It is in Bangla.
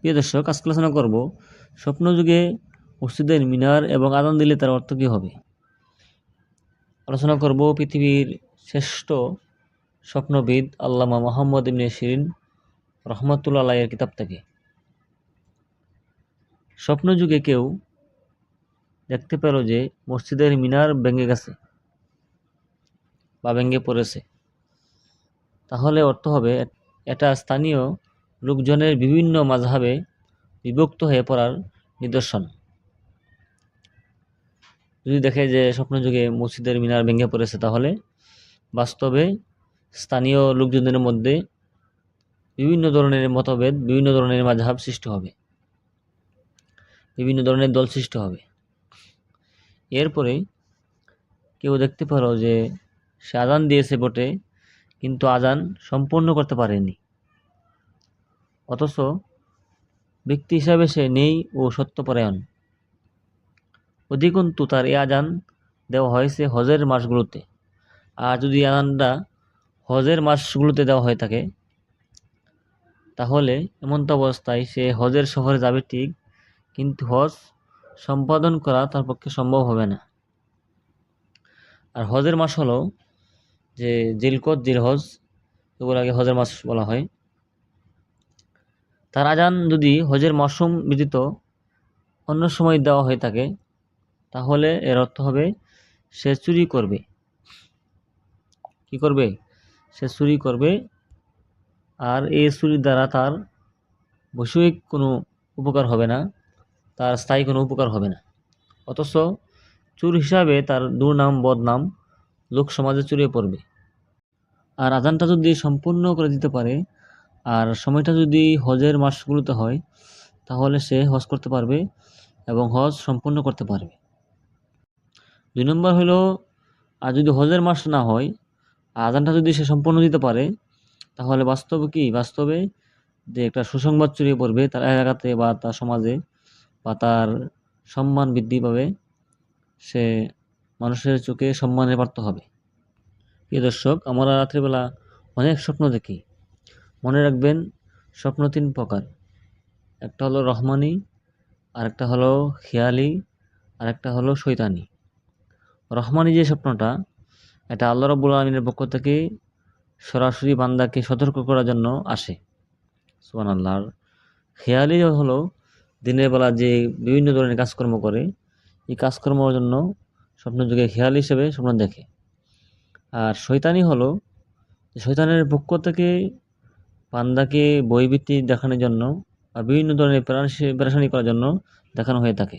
প্রিয় দর্শক, আজকে আলোচনা করব স্বপ্নযুগে মসজিদের মিনার এবং আদান দিলে তার অর্থ কী হবে? আলোচনা করব পৃথিবীর শ্রেষ্ঠ স্বপ্নবিদ আল্লামা মোহাম্মদ ইবনে শিরিন রহমতুল্লাহ আলাইয়ের কিতাব থেকে। স্বপ্নযুগে কেউ দেখতে পেল যে মসজিদের মিনার ভেঙে গেছে বা ভেঙে পড়েছে। তাহলে অর্থ হবে এটা স্থানীয় লোকজনের বিভিন্ন মাঝহাবে বিভক্ত হয়ে পড়ার নিদর্শন। যদি দেখে যে স্বপ্নযুগে মসজিদের মিনার ভেঙে পড়েছে তাহলে বাস্তবে স্থানীয় লোকজনের মধ্যে বিভিন্ন ধরনের মতভেদ, বিভিন্ন ধরনের মাঝহাব সৃষ্টি হবে। বিভিন্ন ধরনের দল সৃষ্টি হবে। এরপরে কেউ দেখতে পারো যে সে আজান দিয়েছে বটে, কিন্তু আজান সম্পূর্ণ করতে পারেনি। অথচ ব্যক্তি হিসাবে সে নেই ও সত্যপরায়ণ। অধিকন্তু তার এ আজান দেওয়া হয়েছে হজের মাসগুলোতে। আর যদি আজানটা হজের মাসগুলোতে দেওয়া হয়ে থাকে, তাহলে এমন অবস্থায় সে হজের শহরে যাবে ঠিক, কিন্তু হজ সম্পাদন করা তার পক্ষে সম্ভব হবে না। আর হজের মাস হলো যে জিলকত, জিলহজ, এগুলোকে হজের মাস বলা হয়। তার আজান যদি হজের মরশুম ব্যতীত অন্য সময় দেওয়া হয়ে থাকে, তাহলে এর অর্থ হবে, সে চুরি করবে। কি করবে? সে চুরি করবে, আর এই চুরির দ্বারা তার বৈষয়িক কোনো উপকার হবে না, তার স্থায়ী কোনো উপকার হবে না। অথচ চুর হিসাবে তার দুর্নাম, বদনাম লোক সমাজে চুরিয়ে পড়বে। আর আজানটা যদি সম্পূর্ণ করে দিতে পারে আর সময়টা যদি হজের মাসগুলোতে হয়, তাহলে সে হজ করতে পারবে এবং হজ সম্পূর্ণ করতে পারবে। দুই নম্বর হলো, আর যদি হজের মাস না হয়, আজানটা যদি সে সম্পূর্ণ দিতে পারে, তাহলে বাস্তবে কি? বাস্তবে যে একটা সুসংবাদ ছড়িয়ে পড়বে তার এলাকাতে বা তার সমাজে বা তার সম্মান বৃদ্ধি পাবে, সে মানুষের চোখে সম্মানের পাত্র হবে। প্রিয় দর্শক, আমরা রাত্রিবেলা অনেক স্বপ্ন দেখি। মনে রাখবেন, স্বপ্ন তিন প্রকার। একটা হলো রহমানি, আরেকটা হলো খেয়ালি, আরেকটা হলো শৈতানি রহমানি যে স্বপ্নটা, এটা আল্লাহ রব্বুল আলমিনের পক্ষ থেকে সরাসরি বান্দাকে সতর্ক করার জন্য আসে। সুবান আল্লাহর খেয়ালি হলো দিনের বেলা যে বিভিন্ন ধরনের কাজকর্ম করে, এই কাজকর্মের জন্য স্বপ্ন যুগে খেয়াল হিসেবে স্বপ্ন দেখে। আর শৈতানি হলো শৈতানের পক্ষ থেকে পান্দাকে বইবৃত্তি দেখানোর জন্য বা বিভিন্ন ধরনের প্রাণী প্রাণী করার জন্য দেখানো হয়ে থাকে।